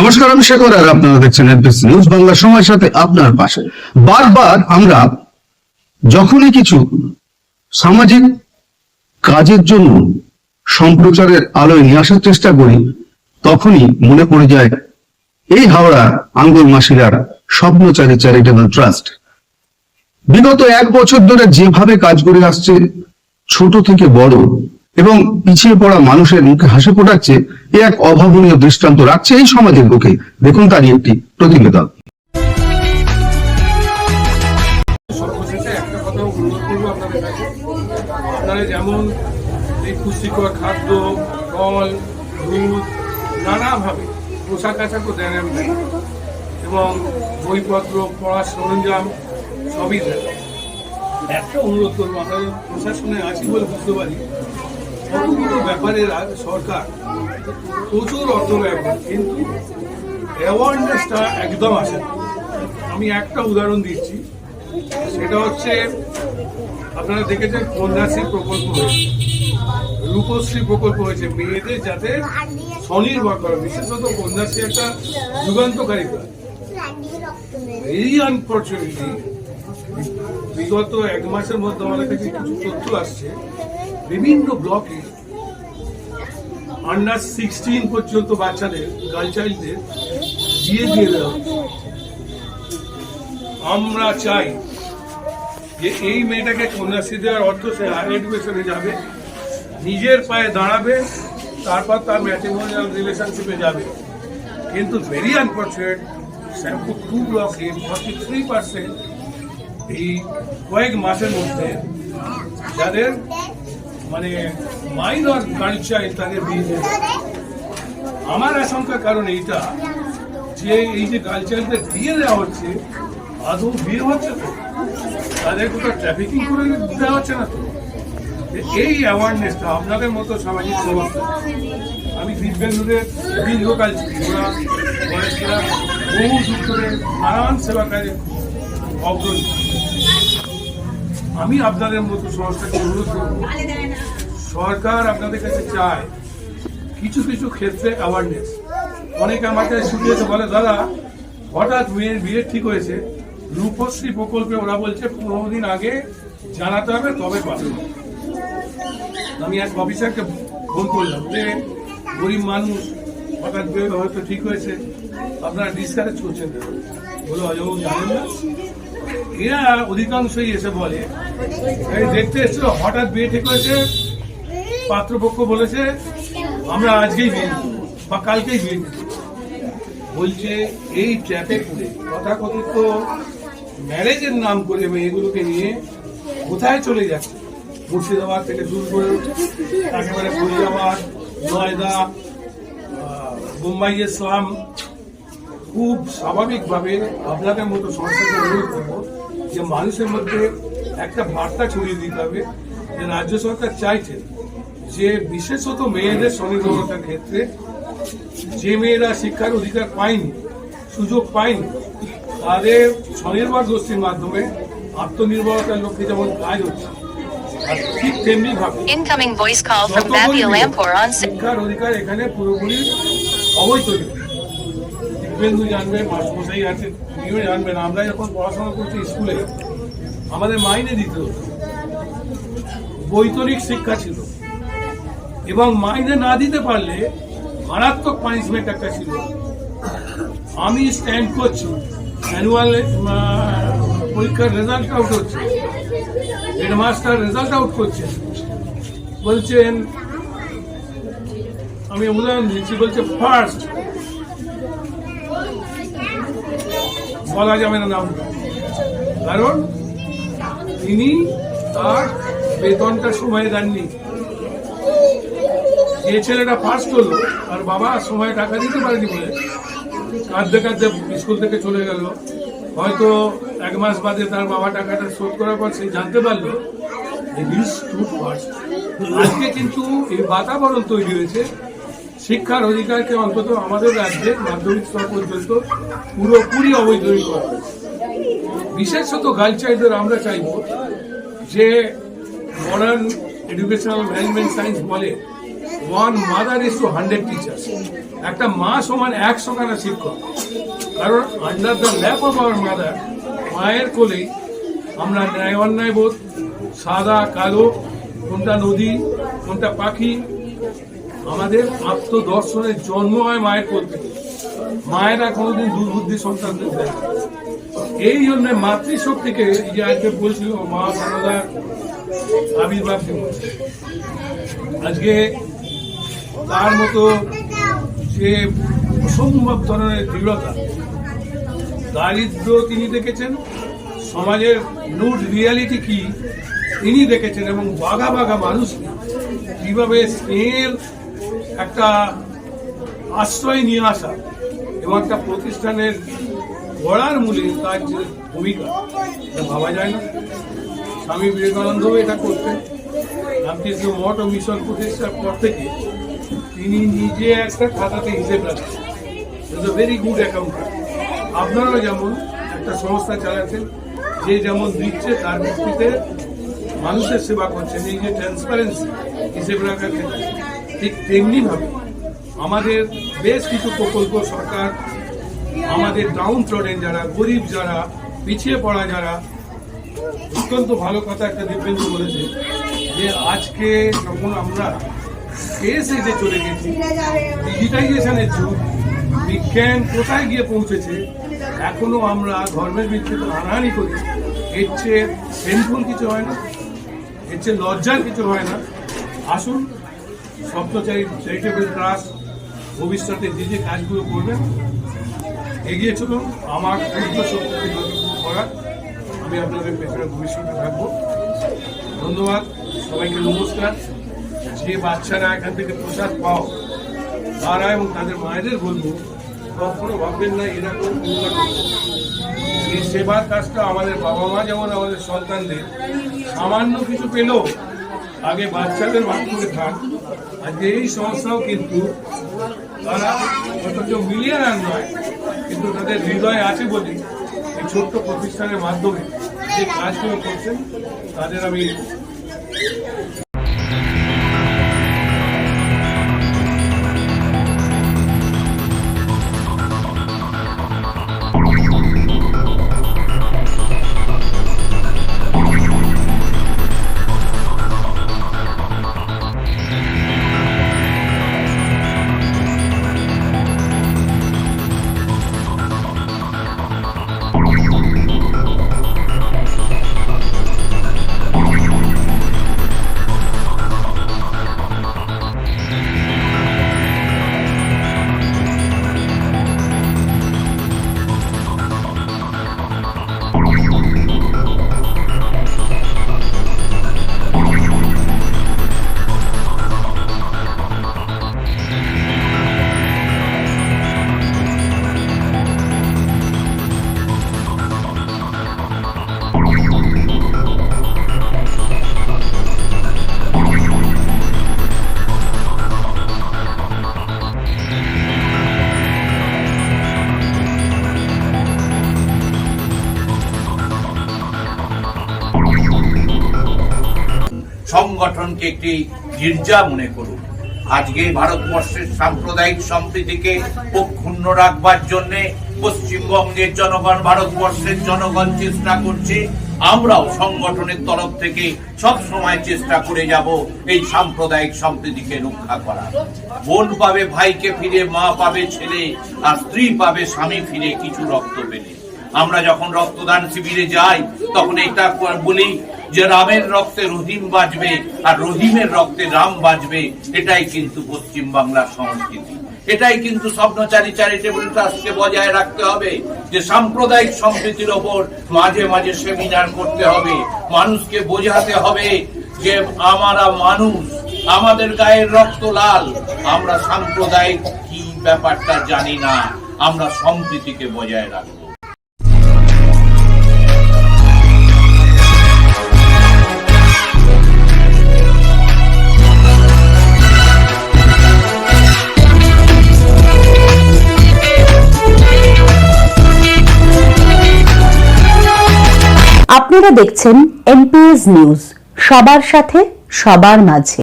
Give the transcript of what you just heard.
নমস্কার, আমি শেখর আর আপনারা দেখছেন নিউজ বাংলা সময়ের সাথে আপনার পাশে। বারবার আমরা যখনই কিছু সামাজিক কাজের জন্য সম্প্রচারের আলোয় নিয়ে আসার চেষ্টা করি, তখনই মনে পড়ে যায়, এই হাওড়া আঙ্গুল মাসিরার স্বপ্নচারী চ্যারিটেবল ট্রাস্ট। বিগত এক বছর ধরে যেভাবে কাজ করে আসছে, ছোট থেকে বড় এবং পিছিয়ে পড়া মানুষের মুখে হাসি ফোটাচ্ছে, এ এক অভাবনীয় দৃষ্টান্ত রাখছে এই সমাজের বুকে। দেখুন তারই একটি প্রতিবেদন। যেমন এই পুষ্টিকর খাদ্য, ফল, দুধ, নানাভাবে পোশাক আশাকও দেন এবং বইপত্র, পড়ার সরঞ্জাম সবই দেন। একটা অনুরোধ করব আমরা প্রশাসনে আছি বলে বুঝতে পারি। কতগুলো ব্যাপারে সরকার প্রচুর অর্থ ব্যয় করে, কিন্তু অ্যাওয়ারনেসটা একদম আসে আমি একটা উদাহরণ দিচ্ছি, সেটা হচ্ছে, আপনারা দেখেছেন কন্যাশ্রী প্রকল্প হয়েছে, রূপশ্রী প্রকল্প হয়েছে, মেয়েদের যাতে স্বনির্ভর করে, বিশেষত কন্যাশ্রী একটা যুগান্তকারী কাজ এই আনফর্চুনেটলি বিগত এক মাসের মধ্যে আমাদের কাছে কিছু তথ্য আসছে, বিভিন্ন ব্লকে আন্ডার সিক্সটিন পর্যন্ত বাচ্চাদের গার্ল চাইল্ডদের বিয়ে দিয়ে দেওয়া আমরা চাই যে এই মেয়েটাকে কন্যাশ্রী দেওয়ার অর্থ সে হায়ার এডুকেশনে যাবে, নিজের পায়ে দাঁড়াবে, তারপর তার ম্যাট্রিমোনিয়াল রিলেশনশিপে যাবে। কিন্তু ভেরি আনফর্চুনেট শ্যাম্পু টু ব্লকে ফর্টি থ্রি পার্সেন্ট এই কয়েক মাসের মধ্যে যাদের মানে মাইনর চাইল্ড তাদের বিয়ে আমার আশঙ্কার কারণ এইটা যে এই যে চাইল্ডদের বিয়ে দেওয়া হচ্ছে, আদৌ বিয়ে হচ্ছে তো? তাদের কোথাও ট্রাফিকিং করে দেওয়া হচ্ছে না তো? এই অ্যাওয়ারনেসটা আপনাদের মতো সামাজিক সংস্থা আমি দিব্যাঙ্গুদের দীর্ঘকাল ওরা বয়স্করা বহু যুগ ধরে নানান সেবা কাজে অগ্রণী। আমি আপনাদের মতো সংস্থাকে অনুরোধ করব সরকার আপনাদের কাছে চায় কিছু কিছু ক্ষেত্রে অ্যাওয়ারনেস অনেকে আমাকে শুনিয়েছে, বলে, দাদা, হঠাৎ মেয়ের বিয়ে ঠিক হয়েছে। রূপশ্রী প্রকল্পে ওরা বলছে পনেরো দিন আগে জানাতে হবে, তবে পাবে আমি এক অফিসারকে ফোন করলাম যে, গরিব মানুষ, হঠাৎ বিয়ে হয়তো ঠিক হয়েছে। আপনারা ডিসকারেজ করছেন? বলে অজয় জানেন না। এরা অধিকাংশই এসে বলে দেখতে এসেছিল হঠাৎ বিয়ে ঠিক হয়েছে পাত্রপক্ষ বলেছে আমরা আজকেই বিয়ে বা কালকেই বিয়ে বলছে এই ট্র্যাপে পড়ে তথাকথিত ম্যারেজের নাম করে মেয়েগুলোকে নিয়ে কোথায় চলে যাচ্ছে? মুর্শিদাবাদ থেকে দূর করে একেবারে ফরিদাবাদ নয়দা আহ, বোম্বাই ইসলাম খুব স্বাভাবিকভাবে আপনাদের মতো সংস্থাকে অনুরোধ করব যে মানুষের মধ্যে একটা বার্তা ছড়িয়ে দিতে হবে যে রাজ্য সরকার চাইছে যে বিশেষত মেয়েদের স্বনির্ভরতার ক্ষেত্রে যে মেয়েরা শিক্ষার অধিকার পায়নি সুযোগ পায়নি তাদের স্বনির্ভর গোষ্ঠীর মাধ্যমে আত্মনির্ভরতার লক্ষ্যে যেমন কাজ হচ্ছে ঠিক তেমনি ভাবে শিক্ষার অধিকার এখানে পুরোপুরি দিব্যেন্দু মাসমশাই আছে তিনিও জানবেন আমরা যখন পড়াশোনা করছি স্কুলে আমাদের মাইনে দিতে বৈতনিক শিক্ষা ছিল। এবং মাইনে না দিতে পারলে মারাত্মক পানিশমেন্ট একটা ছিল। আমি স্ট্যান্ড করছি অ্যানুয়াল পরীক্ষার রেজাল্ট আউট হচ্ছে। হেডমাস্টার রেজাল্ট আউট করছে। বলছেন, আমি উদাহরণ দিচ্ছি, বলছে ফার্স্ট বলা যাবে না নাম। কারণ তিনি তার বেতনটা সময় দেননি। যে ছেলেটা ফার্স্ট করল আর বাবা সময় টাকা দিতে পারেনি বলে। কাঁদতে কাঁদতে স্কুল থেকে চলে গেল। হয়তো এক মাস বাদে তার বাবা টাকাটা শোধ করার পর সে জানতে পারল আজকে কিন্তু এই বাতাবরণ তৈরি হয়েছে। শিক্ষার অধিকারকে অন্তত আমাদের রাজ্যে মাধ্যমিক স্তর পর্যন্ত পুরোপুরি অবৈধনিক করা বিশেষত গার্ল চাইল্ডদের আমরা চাইব যে মডার্ন এডুকেশনাল ম্যানেজমেন্ট সায়েন্স বলে one mother is two hundred teacher একটা মা সমান একশো খানা শিক্ষক। কারণ under the lap of our mother মায়ের কোলেই আমরা ন্যায় অন্যায় বোধ, সাদা, কালো, কোনটা নদী, কোনটা পাখি, আমাদের আত্মদর্শনের জন্ম হয় মায়ের কোল থেকে। মায়েরা কোনোদিন দুর্বুদ্ধি সন্তানদের দেয়। এই জন্য মাতৃশক্তিকে যে আজকে বলছিল মা সারদার আবির্ভাব আজকে তার মতো যে অসম্ভব ধরনের দৃঢ়তা। দারিদ্র তিনি দেখেছেন, সমাজের নুড রিয়ালিটি কি তিনি দেখেছেন এবং বাঘা বাঘা মানুষ কীভাবে স্নেহের একটা আশ্রয় নিয়ে আসা এবং একটা প্রতিষ্ঠানের গড়ার মূলে তার যে ভূমিকা, এটা ভাবা যায় না। স্বামী বিবেকানন্দও এটা করতেন। রামকৃষ্ণ মঠ ও মিশন প্রতিষ্ঠার পর থেকে তিনি নিজে একটা খাতাতে হিসেব রাখেন। ভেরি গুড অ্যাকাউন্টার আপনারাও যেমন একটা সংস্থা চালাচ্ছেন, যে যেমন দিচ্ছে তার ভিত্তিতে মানুষের সেবা করছেন, এই যে ট্রান্সপারেন্সি হিসেব রাখার ক্ষেত্রে। ঠিক তেমনি ভাবে আমাদের বেশ কিছু প্রকল্প সরকার, আমাদের ডাউন ট্রডেন যারা, গরিব যারা, পিছিয়ে পড়া যারা, অত্যন্ত ভালো কথা একটা দিব্যেন্দু বলেছে যে আজকে যখন আমরা স্পেস এসে চলে গেছি। ডিজিটাইজেশনের যুগ। বিজ্ঞান কোথায় গিয়ে পৌঁছেছে, এখনও আমরা ধর্মের ভিত্তিতে হানাহানি করি। এর চেয়ে পেনফুল কিছু হয় না, এর চেয়ে লজ্জার কিছু হয় না। আসুন, সপ্তচারী চ্যারিটেবল ট্রাস্ট ভবিষ্যতে যে যে কাজগুলো করবেন এগিয়ে চলুন। আমার ক্ষুদ্র শক্তি যতটুকু করার। আমি আপনাদের পেছনে ভবিষ্যতে থাকব। ধন্যবাদ, সবাইকে নমস্কার। যে বাচ্চারা এখান থেকে প্রসাদ পাও, তারা এবং তাদের মায়েদের বলব কখনো ভাববেন না এরকম উন্নত এই সেবার কাজটা আমাদের বাবা মা যেমন আমাদের সন্তানদের সামান্য কিছু পেলেও আগে বাচ্চাদের মাধ্যমে থাক। আজকে এই সংস্থাও কিন্তু তারা অথচ মিলিয়নার নয়, কিন্তু তাদের হৃদয় আছে বলে এই ছোট্ট প্রতিষ্ঠানের মাধ্যমে যে কাজগুলো করছেন, তাদের আমি সংগঠনকে একটি গির্জা মনে করুন। আজকে ভারতবর্ষের সাম্প্রদায়িক সম্প্রীতিকে অক্ষুণ্ণ রাখবার জন্য পশ্চিমবঙ্গের জনগণ, ভারতবর্ষের জনগণ চেষ্টা করছে। আমরাও সংগঠনের তরফ থেকে সব সময় চেষ্টা করে যাব এই সাম্প্রদায়িক সম্প্রীতিকে রক্ষা করা বোন পাবে, ভাইকে ফিরে, মা পাবে, ছেলে আর স্ত্রী পাবে, স্বামী ফিরে কিছু রক্ত পেলে। আমরা যখন রক্তদান শিবিরে যাই, তখন এটা বলি যে রামের রক্তে রহিম বাজবে আর রহিমের রক্তে রাম বাজবে, এটাই কিন্তু পশ্চিম বাংলার সংস্কৃতি। এটাই কিন্তু স্বপ্নচারী চ্যারিটেবল ট্রাস্টকে বজায় রাখতে হবে, যে সাম্প্রদায়িক সম্প্রীতির ওপর মাঝে মাঝে সেমিনার করতে হবে। মানুষকে বোঝাতে হবে যে আমরা মানুষ, আমাদের গায়ের রক্ত লাল, আমরা সাম্প্রদায়িক কি ব্যাপারটা জানি না, আমরা সম্প্রীতিকে বজায় রাখব। আপনারা দেখছেন এমপিএস নিউজ সবার সাথে সবার মাঝে।